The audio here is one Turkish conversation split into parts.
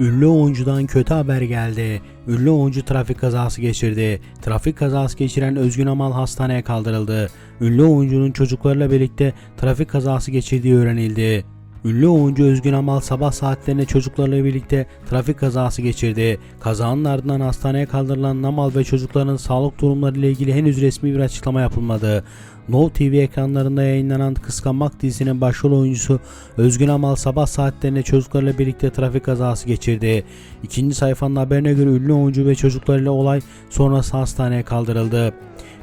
Ünlü oyuncudan kötü haber geldi. Ünlü oyuncu trafik kazası geçirdi. Trafik kazası geçiren Özgün Amal hastaneye kaldırıldı. Ünlü oyuncunun çocuklarıyla birlikte trafik kazası geçirdiği öğrenildi. Ünlü oyuncu Özgün Amal sabah saatlerinde çocuklarıyla birlikte trafik kazası geçirdi. Kazanın ardından hastaneye kaldırılan Namal ve çocukların sağlık durumları ile ilgili henüz resmi bir açıklama yapılmadı. No TV ekranlarında yayınlanan Kıskanmak dizisinin başrol oyuncusu Özgün Amal sabah saatlerinde çocuklarıyla birlikte trafik kazası geçirdi. İkinci sayfanın haberine göre ünlü oyuncu ve çocuklarıyla olay sonrası hastaneye kaldırıldı.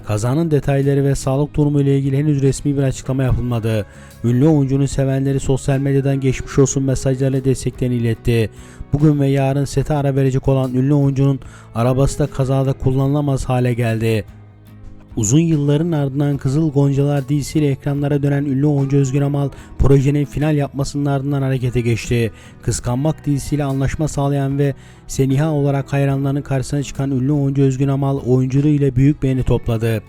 Kazanın detayları ve sağlık durumu ile ilgili henüz resmi bir açıklama yapılmadı. Ünlü oyuncunun sevenleri sosyal medyadan geçmiş olsun mesajlarıyla desteklerini iletti. Bugün ve yarın sete ara verecek olan ünlü oyuncunun arabası da kazada kullanılamaz hale geldi. Uzun yılların ardından Kızıl Goncalar dizisiyle ekranlara dönen ünlü oyuncu Özgün Amal projenin final yapmasının ardından harekete geçti. Kıskanmak dizisiyle anlaşma sağlayan ve Seniha olarak hayranlarının karşısına çıkan ünlü oyuncu Özgün Amal oyunculuğu ile büyük beğeni topladı.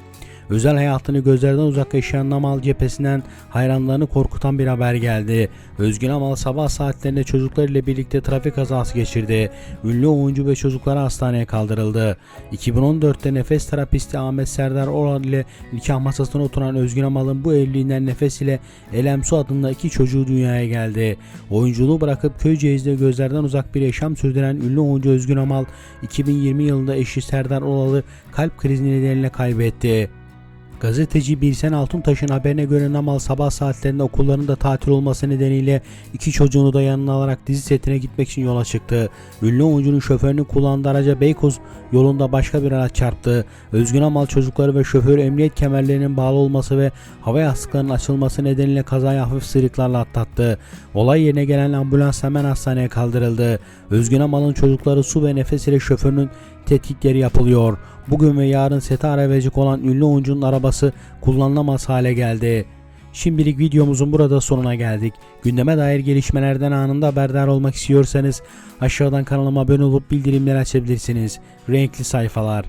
Özel hayatını gözlerden uzak yaşayan Namal cephesinden hayranlarını korkutan bir haber geldi. Özgün Amal sabah saatlerinde çocuklarıyla birlikte trafik kazası geçirdi. Ünlü oyuncu ve çocukları hastaneye kaldırıldı. 2014'te nefes terapisti Ahmet Serdar Oral ile nikah masasına oturan Özgün Amal'ın bu evliliğinden nefes ile Elem Su adında iki çocuğu dünyaya geldi. Oyunculuğu bırakıp Köyceğiz'de gözlerden uzak bir yaşam sürdüren ünlü oyuncu Özgün Amal 2020 yılında eşi Serdar Oral'ı kalp krizi nedeniyle kaybetti. Gazeteci Birsen Altuntaş'ın haberine göre Namal sabah saatlerinde okullarında tatil olması nedeniyle iki çocuğunu da yanına alarak dizi setine gitmek için yola çıktı. Ünlü oyuncunun şoförünün kullandığı araca Beykoz yolunda başka bir araç çarptı. Özgün Amal çocukları ve şoför emniyet kemerlerinin bağlı olması ve hava yastıklarının açılması nedeniyle kazayı hafif sıyrıklarla atlattı. Olay yerine gelen ambulans hemen hastaneye kaldırıldı. Özgün Amal'ın çocukları su ve nefes ile şoförünün tetkikleri yapılıyor. Bugün ve yarın sete ara verecek olan ünlü oyuncunun arabası kullanılamaz hale geldi. Şimdilik videomuzun burada sonuna geldik. Gündeme dair gelişmelerden anında haberdar olmak istiyorsanız aşağıdan kanalıma abone olup bildirimleri açabilirsiniz. Renkli sayfalar.